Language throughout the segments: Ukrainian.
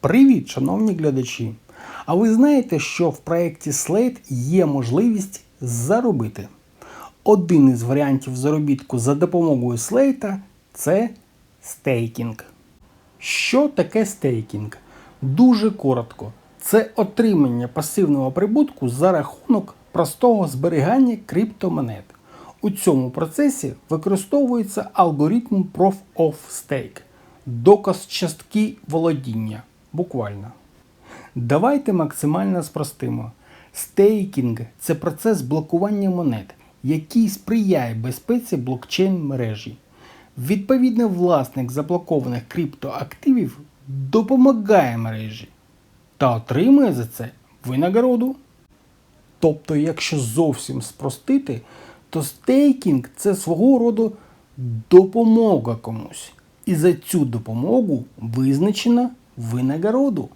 Привіт, шановні глядачі! А ви знаєте, що в проєкті Slate є можливість заробити? Один із варіантів заробітку за допомогою Slate – це стейкінг. Що таке стейкінг? Дуже коротко. Це отримання пасивного прибутку за рахунок простого зберігання криптомонет. У цьому процесі використовується алгоритм Proof of Stake – доказ частки володіння. Буквально. Давайте максимально спростимо. Стейкінг це процес блокування монет, який сприяє безпеці блокчейн мережі. Відповідно, власник заблокованих криптоактивів допомагає мережі та отримує за це винагороду. Тобто, якщо зовсім спростити, то стейкінг це свого роду допомога комусь. І за цю допомогу визначена винагороду.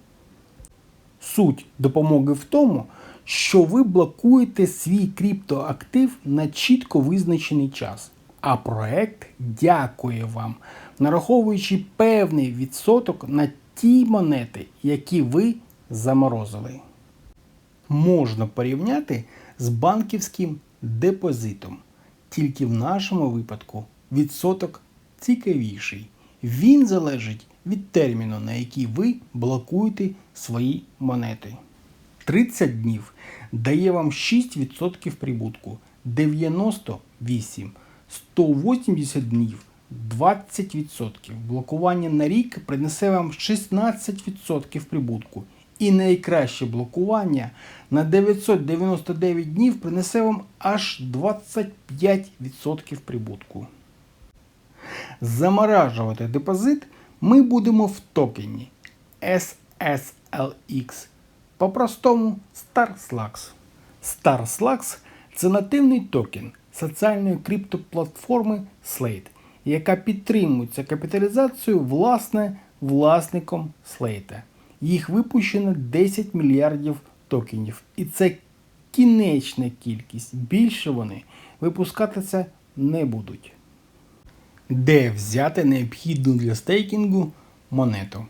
Суть допомоги в тому, що ви блокуєте свій криптоактив на чітко визначений час, а проект дякує вам, нараховуючи певний відсоток на ті монети, які ви заморозили. Можна порівняти з банківським депозитом. Тільки в нашому випадку відсоток цікавіший. Він залежить від терміну, на який ви блокуєте свої монети. 30 днів дає вам 6% прибутку, 98, 180 днів 20%. Блокування на рік принесе вам 16% прибутку. І найкраще блокування на 999 днів принесе вам аж 25% прибутку. Заморажувати депозит ми будемо в токені SSLX, по-простому StarSlax. StarSlax – це нативний токен соціальної криптоплатформи Slate, яка підтримується капіталізацією власне власником Slate. Їх випущено 10 мільярдів токенів. І це кінечна кількість. Більше вони випускатися не будуть. Де взяти необхідну для стейкінгу монету?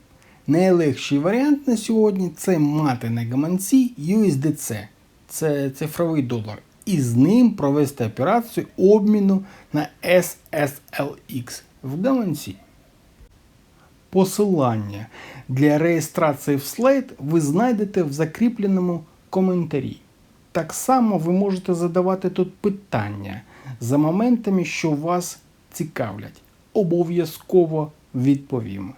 Найлегший варіант на сьогодні це мати на гаманці USDC, це цифровий долар, і з ним провести операцію обміну на SSLX в гаманці. Посилання для реєстрації в Slate ви знайдете в закріпленому коментарі. Так само ви можете задавати тут питання за моментами, що вас цікавлять. Обов'язково відповім.